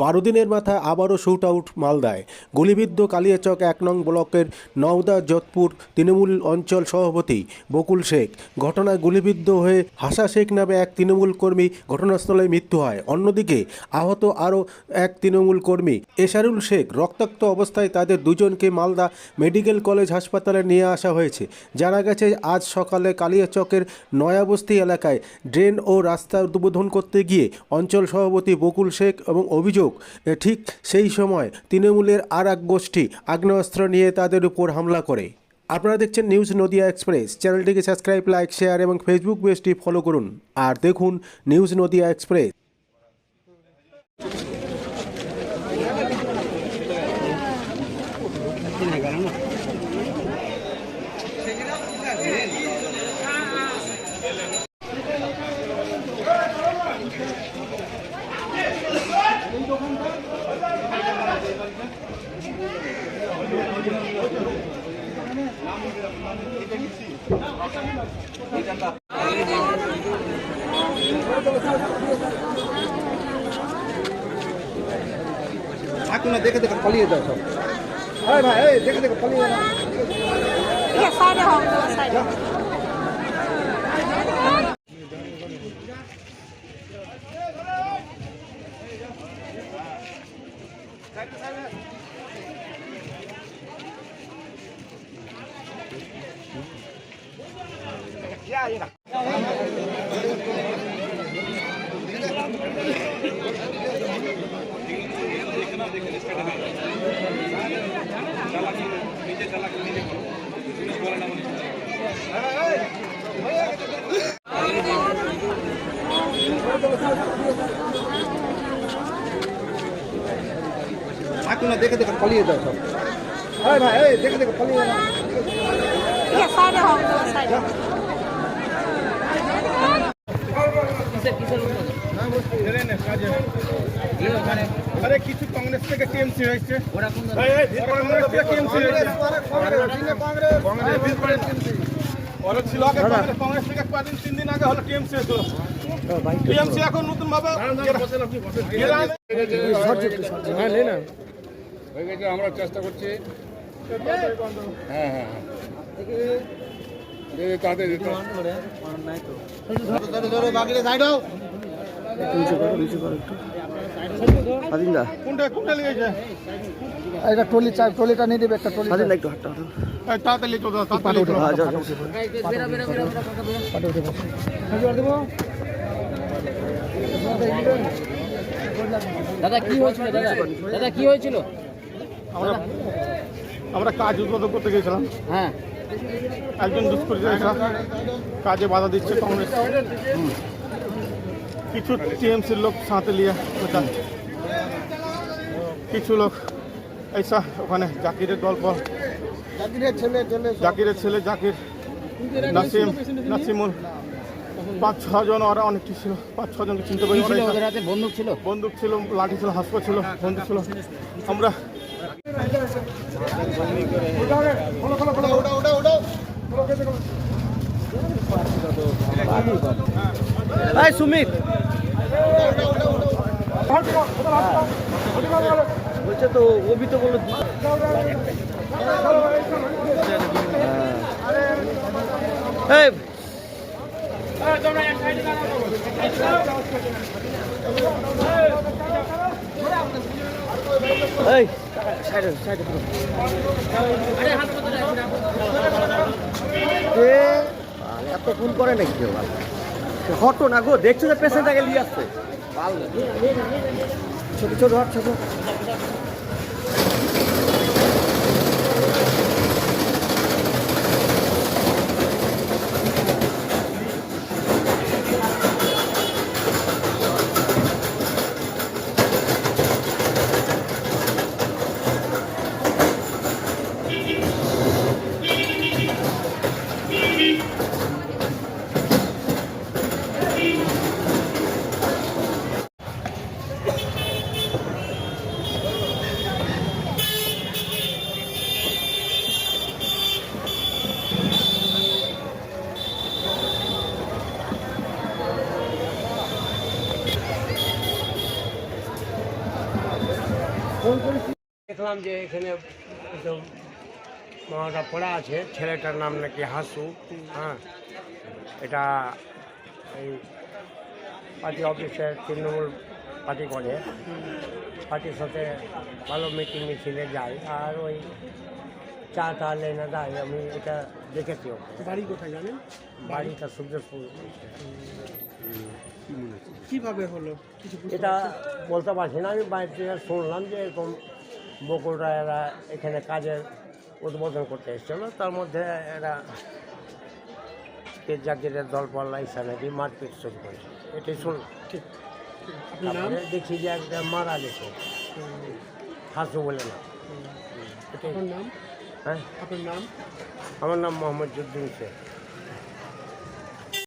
বারো দিনের মাথায় আবারও শুট আউট মালদায়। গুলিবিদ্ধ কালিয়াচক এক নং ব্লকের নওদা যোধপুর তৃণমূল অঞ্চল সভাপতি বকুল শেখ। ঘটনায় গুলিবিদ্ধ হয়ে হাসা শেখ নামে এক তৃণমূল কর্মী ঘটনাস্থলে মৃত্যু হয়। অন্যদিকে আহত আরও এক তৃণমূল কর্মী এশারুল শেখ রক্তাক্ত অবস্থায় তাদের দুজনকে মালদা মেডিকেল কলেজ হাসপাতালে নিয়ে আসা হয়েছে। জানা গেছে, আজ সকালে কালিয়াচকের নয়াবস্তি এলাকায় ড্রেন ও রাস্তা উদ্বোধন করতে গিয়ে অঞ্চল সভাপতি বকুল শেখ এবং অভিযোগ এ, ঠিক সেই সময় তৃণমূলের আর এক গোষ্ঠী আগ্নেয়াস্ত্র নিয়ে তাদের উপর হামলা করে। আপনারা দেখছেন নিউজ নদিয়া এক্সপ্রেস। চ্যানেলটিকে সাবস্ক্রাইব লাইক শেয়ার এবং ফেসবুক পেজটি ফলো করুন। আর দেখুন নিউজ নদিয়া এক্সপ্রেস। থাকুন না দেখে দেখে পালিয়ে যাও সব। আরে ভাই দেখে দেখে পালিয়ে যাও। সাইডে থাকুন না দেখে দেখে পালিয়ে যাও সব। ভাই এই দেখে দেখে পালিয়ে যাও ঠিক আছে সাইডে হোক সাইডে আরে কিছু কংগ্রেস থেকে টিএমসি হয়েছে। এই, এই, কংগ্রেস থেকে টিএমসি হয়েছে। ওরা ছিল কংগ্রেস, থেকে কদিন তিন দিন আগে হলো টিএমসি হয়েছিল টিএমসি এখন নতুন ভাবে হয়ে গেছে আমরা চেষ্টা করছি। হ্যাঁ হ্যাঁ। হ্যাঁ একটা ট্রলি দাদা কি হয়েছিল দাদা? দাদা কি হয়েছিল? আমরা আমরা কাজ উদ্বোধন করতে গেছিলাম হ্যাঁ। একজন দুষ্কৃতী কাজে বাধা দিচ্ছে কংগ্রেস কিছু টিএমসির লোক নিয়ে যাচ্ছে কিছু লোক এইসা ওখানে জাকিরের গল্প জাকিরের ছেলে জাকির নাসিম নাসিমুল পাঁচ ছজন ওরা অনেকটি ছিল পাঁচ ছজনকে চিনতে পারি বন্দুক ছিল বন্দুক ছিল লাঠি ছিল হাসপা ছিল বন্দুক ছিল আমরা এই সুমিত। বলছে তো অভি তো বলল এই। এই। সাইডে সাইডে এত ফোন করে নাকি কেউ? হটো না গো, দেখছ যে পেশেন্ট আগে নিয়ে আসছে? ছোট ছোট হট ছোট। দেখলাম যে এখানে মামাটা পড়া আছে, ছেলেটার নাম নাকি হাসু হ্যাঁ। এটা এই পার্টি অফিসের তৃণমূল পার্টি করে। পার্টির সাথে ভালো মিটিং মিছিলে যায়। আর ওই চা টা লেনে দেয় আমি এটা দেখেছি। বাড়ি কোথায় জানেন? বাড়িটা সূর্যপুর কীভাবে হলো? এটা বলতে পারছি না আমি বাইরে থেকে শুনলাম যে এরকম বকুলরা এরা এখানে কাজের উদ্বোধন করতে এসেছিল। তার মধ্যে এরা জাকিরের দল পাল্লা ইসা নাকি মারপিট শুরু করেছে এটাই শুনলাম। ঠিক। তারপরে দেখি যে একটা মারা গেছে। হাসু বলে না। এটাই। নাম? হ্যাঁ। আপনার নাম? আমার নাম মোহাম্মদ জুদ্দিন শেখ।